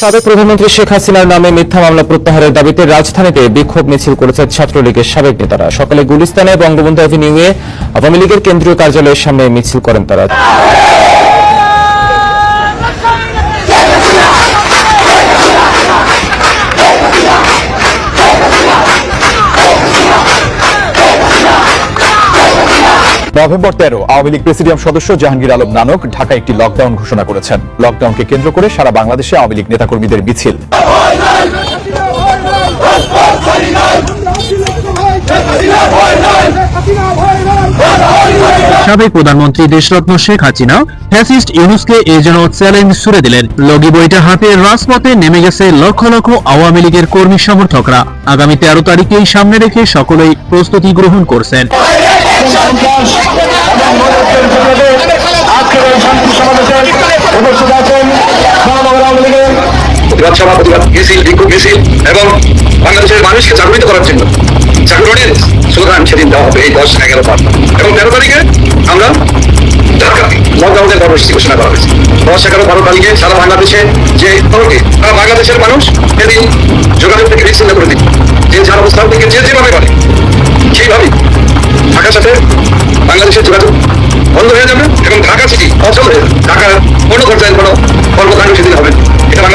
সাবেক প্রধানমন্ত্রী শেখ হাসিনার নামে মিথ্যা মামলা প্রত্যাহারের দাবিতে রাজধানীতে বিক্ষোভ মিছিল করেছে ছাত্রলীগের সাবেক নেতারা। সকালে গুলিস্তানে বঙ্গবন্ধু অ্যাভিনিউয়ে আওয়ামী লীগের কেন্দ্রীয় কার্যালয়ের সামনে মিছিল করেন তারা। নভেম্বর তেরো আওয়ামী লীগ প্রেসিডিয়াম সদস্য জাহাঙ্গীর আলম নানক ঢাকা একটি লকডাউন ঘোষণা করেছেন লকডাউনকে কেন্দ্র করে সারা বাংলাদেশে আওয়ামী লীগ নেতাকর্মীদের মিছিল সাবেক প্রধানমন্ত্রী দেশরত্ন শেখ হাসিনা, ফ্যাসিস্ট ইউনুসকে এ যেন চ্যালেঞ্জ ছুড়ে দিলেন। লগি বইটা হাতে রাজপথে নেমে গেছে লক্ষ লক্ষ আওয়ামী লীগের কর্মী সমর্থকরা। আগামী তেরো তারিখেই সামনে রেখে সকলেই প্রস্তুতি গ্রহণ করছেন। প্রতিবাদ সভা, প্রতিবাদ মিছিল বিক্ষোভ মিছিল এবং বাংলাদেশের মানুষকে করার জন্য স্লোগান সেদিন দেওয়া হবে এই দশ এগারো এবং তেরো তারিখে আমরা লকডাউনের কর্মসূচি ঘোষণা করা হয়েছে। দশ এগারো বারো তারিখে সারা বাংলাদেশে যে সারা বাংলাদেশের মানুষ সেদিন যোগাযোগ থেকে বিচ্ছিন্ন করে দিচ্ছে যে যার অবস্থান থেকে যে যেভাবে পারে সেইভাবেই ঢাকার সাথে বাংলাদেশের যোগাযোগ বন্ধ হয়ে যাবে এবং ঢাকা সিটি অচল হয়ে ঢাকার কোনো পর্যায়ে কোনো কর্মকাণ্ড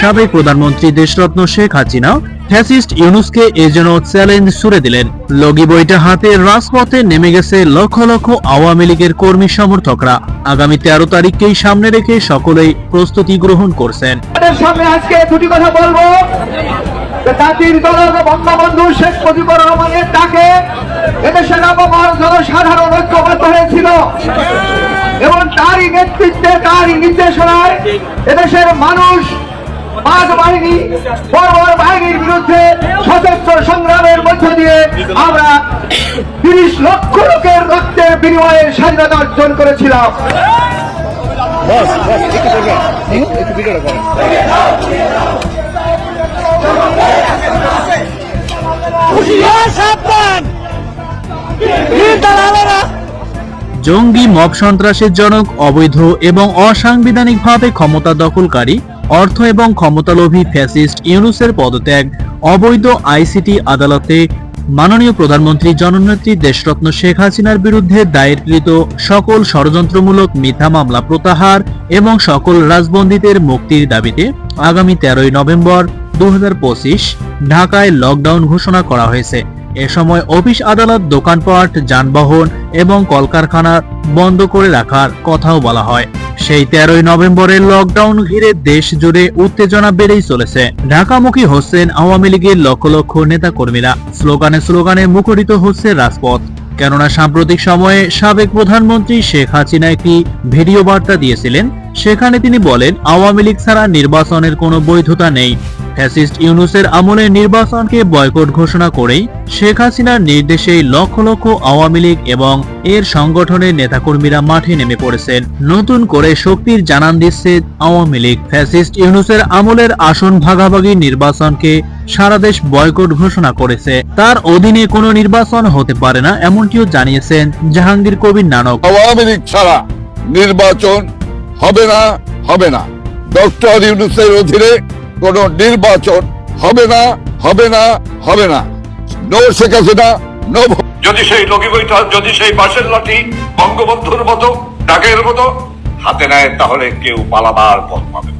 সাবেক প্রধানমন্ত্রী দেশরত্ন শেখ হাসিনা ফ্যাসিস্ট ইউনুসকে এ যেন চ্যালেঞ্জ ছুড়ে দিলেন। লগি বইটা হাতে রাজপথে নেমে গেছে লক্ষ লক্ষ আওয়ামী লীগের কর্মী সমর্থকরা। আগামী তেরো তারিখকেই সামনে রেখে সকলেই প্রস্তুতি গ্রহণ করছেন। সামনে আজকে দুটি কথা বলব। বঙ্গবন্ধু শেখ মুজিবুর রহমানের ডাকে এদেশের আবহাওয়ার জনসাধারণ ঐক্যবদ্ধ হয়েছিল। এবং তারই নেতৃত্বে, তারই নির্দেশনায় এদেশের মানুষ বাঘ বাহিনী, বর্বর বাহিনীর বিরুদ্ধে সশস্ত্র সংগ্রামের মধ্য দিয়ে আমরা তিরিশ লক্ষ লোকের রক্তের বিনিময়ে স্বাধীনতা অর্জন করেছিলাম। জঙ্গি মব সন্ত্রাসের জনক, অবৈধ এবং অসাংবিধানিকভাবে ক্ষমতা দখলকারী অর্থ এবং ক্ষমতালোভী ফ্যাসিস্ট ইউনুসের পদত্যাগ, অবৈধ আইসিটি আদালতে মাননীয় প্রধানমন্ত্রী জননেত্রী দেশরত্ন শেখ হাসিনার বিরুদ্ধে দায়েরকৃত সকল ষড়যন্ত্রমূলক মিথ্যা মামলা প্রত্যাহার এবং সকল রাজবন্দীদের মুক্তির দাবিতে আগামী তেরোই নভেম্বর দু হাজার পঁচিশ ঢাকায় লকডাউন ঘোষণা করা হয়েছে। এ সময় অফিস আদালত, দোকানপাট, যানবাহন এবং কলকারখানা বন্ধ করে রাখার কথাও বলা হয়। সেই তেরোই নভেম্বরের লকডাউন ঘিরে দেশ জুড়ে উত্তেজনা বেড়েই চলেছে। ঢাকামুখী হচ্ছেন আওয়ামী লীগের লক্ষ লক্ষ নেতা কর্মীরা স্লোগানে স্লোগানে মুখরিত হচ্ছে রাজপথ। কেননা সাম্প্রতিক সময়ে সাবেক প্রধানমন্ত্রী শেখ হাসিনা একটি ভিডিও বার্তা দিয়েছিলেন। সেখানে তিনি বলেন, আওয়ামী লীগ ছাড়া নির্বাচনের কোনো বৈধতা নেই। ফ্যাসিস্ট ইউনুসের আমলে নির্বাচনকে বয়কট ঘোষণা করেই শেখ হাসিনার নির্দেশেই লক্ষ লক্ষ আওয়ামী লীগ এবং এর সংগঠনের নেতাকর্মীরা মাঠে নেমে পড়েছেন। নতুন করে শক্তির জানান দিচ্ছে আওয়ামী লীগ। ফ্যাসিস্ট ইউনুসের আমলের আসন ভাগাভাগি নির্বাচনকে সারা দেশ বয়কট ঘোষণা করেছে। তার অধীনে কোনো নির্বাচন হতে পারে না এমনটিও জানিয়েছেন জাহাঙ্গীর কবির নানক। আওয়ামী লীগ ছাড়া নির্বাচন হবে না হবে না। ডক্টর ইউনুসের অধীনে কোন নির্বাচন হবে না হবে না হবে না। নো শেখ হাসিনা, নো যদি সেই লগি বইটা যদি সেই বাঁশের লাঠি বঙ্গবন্ধুর মতো ডাকের মতো, হাতে নেয় তাহলে কেউ পালাবার পথ পাবে।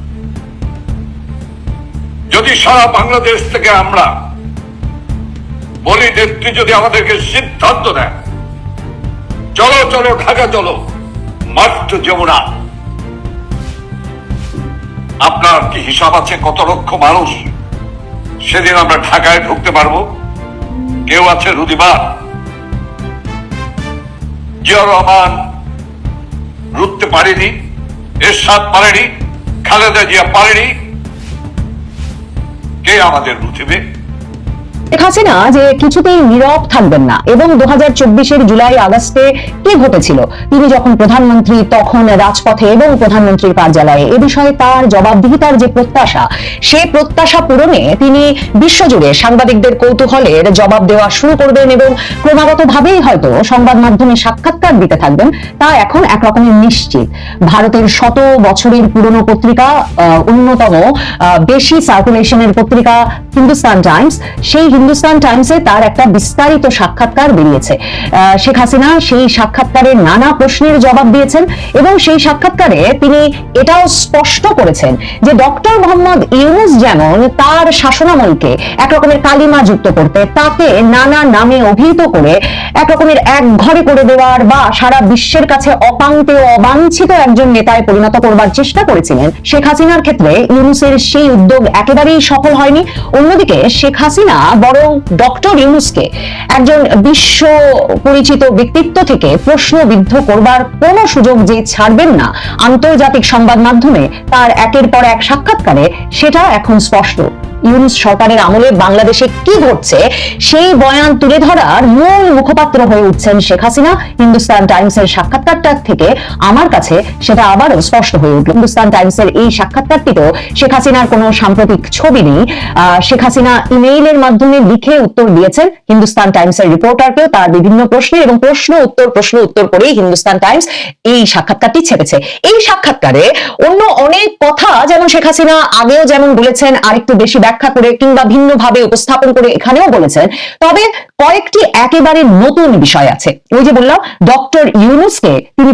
যদি সারা বাংলাদেশ থেকে আমরা বলি নেত্রী যদি আমাদেরকে সিদ্ধান্ত নেয়, চলো চলো, ঢাকা, চলো মাত্র যমুনা। আপনার কি হিসাব আছে কত লক্ষ মানুষ? সেদিন আমরা ঢাকায় ঢুকতে পারব। কেউ আছে রুদিবার? জিয়া রহমান রুখতে পারেনি, এরশাদ পারেনি, খালেদা জিয়া পারেনি। কে আমাদের রুথিবে শেখ হাসিনা যে কিছুতেই নীরব থাকবেন না। এবং দু হাজার জুলাই আগস্টে কি ঘটেছিল? তিনি যখন প্রধানমন্ত্রী, তখন রাজপথে এবং প্রধানমন্ত্রীর কার্যালয়ে। এ বিষয়ে তার জবাবদিহিতার যে প্রত্যাশা, সে প্রত্যাশা পূরণে তিনি বিশ্বজুড়ে সাংবাদিকদের কৌতূহলের জবাব দেওয়া শুরু করবেন এবং হয়তো সংবাদ মাধ্যমে সাক্ষাৎকার দিতে থাকবেন, তা এখন একরকমের নিশ্চিত। ভারতের শত বছরের পুরনো পত্রিকা অন্যতম বেশি সার্কুলেশনের পত্রিকা, হিন্দুস্তান টাইমস, সেই হিন্দুস্তান টাইমসে তার একটা বিস্তারিত সাক্ষাৎকার বেরিয়েছে। শেখ হাসিনা সেই সাক্ষাৎকারে নানা প্রশ্নের জবাব দিয়েছেন এবং সেই সাক্ষাৎকারে তিনি এটাও স্পষ্ট করেছেন যে ডক্টর মোহাম্মদ ইউনুস যেমন তার শাসনামলকে একরকমের কালিমা যুক্ত করতে, তাকে নানা নামে অভিহিত করে একরকমের এক ঘরে করে দেওয়ার বা সারা বিশ্বের কাছে অপাঙ্ক্তে অবাঞ্ছিত একজন নেতায় পরিণত করবার চেষ্টা করেছিলেন। শেখ হাসিনার ক্ষেত্রে ইউনুসের সেই উদ্যোগ একেবারেই সফল হয়নি। অন্যদিকে শেখ হাসিনা বরং ডক্টর ইউনুসকে একজন বিশ্ব পরিচিত ব্যক্তিত্ব থেকে প্রশ্নবিদ্ধ করবার কোনো সুযোগ যে ছাড়বেন না আন্তর্জাতিক সংবাদ মাধ্যমে, তার একের পর এক সাক্ষাৎকারে সেটা এখন স্পষ্ট। ইউনুস সরকারের আমলে বাংলাদেশে কি ঘটছে, সেই বয়ান তুলে ধরার মূল মুখপাত্র হয়ে উঠছেন শেখ হাসিনা। হিন্দুস্তান টাইমসের সাক্ষাৎকারটা থেকে আমার কাছে সেটা আবারও স্পষ্ট হয়ে উঠল। হিন্দুস্তান টাইমসের এই সাক্ষাৎকারটিতেও শেখ হাসিনার কোনো সাম্প্রতিক ছবি নেই। শেখ হাসিনা ইমেইলের মাধ্যমে লিখে উত্তর দিয়েছেন। হিন্দুস্তান টাইমসের রিপোর্টারকেও তার বিভিন্ন প্রশ্নে এবং প্রশ্ন উত্তর প্রশ্ন উত্তর করেই হিন্দুস্তান টাইমস এই সাক্ষাৎকারটি ছেপেছে। এই সাক্ষাৎকারে অন্য অনেক কথা যেমন শেখ হাসিনা আগেও যেমন বলেছেন, আরেকটু বেশি ব্যাখ্যা করে কিংবা ভিন্নভাবে উপস্থাপন করে এখানেও বলেছেন। তবে কয়েকটি একেবারে নতুন বিষয় আছে। ওই যে বললাম, ডক্টর ইউনুসকে তিনি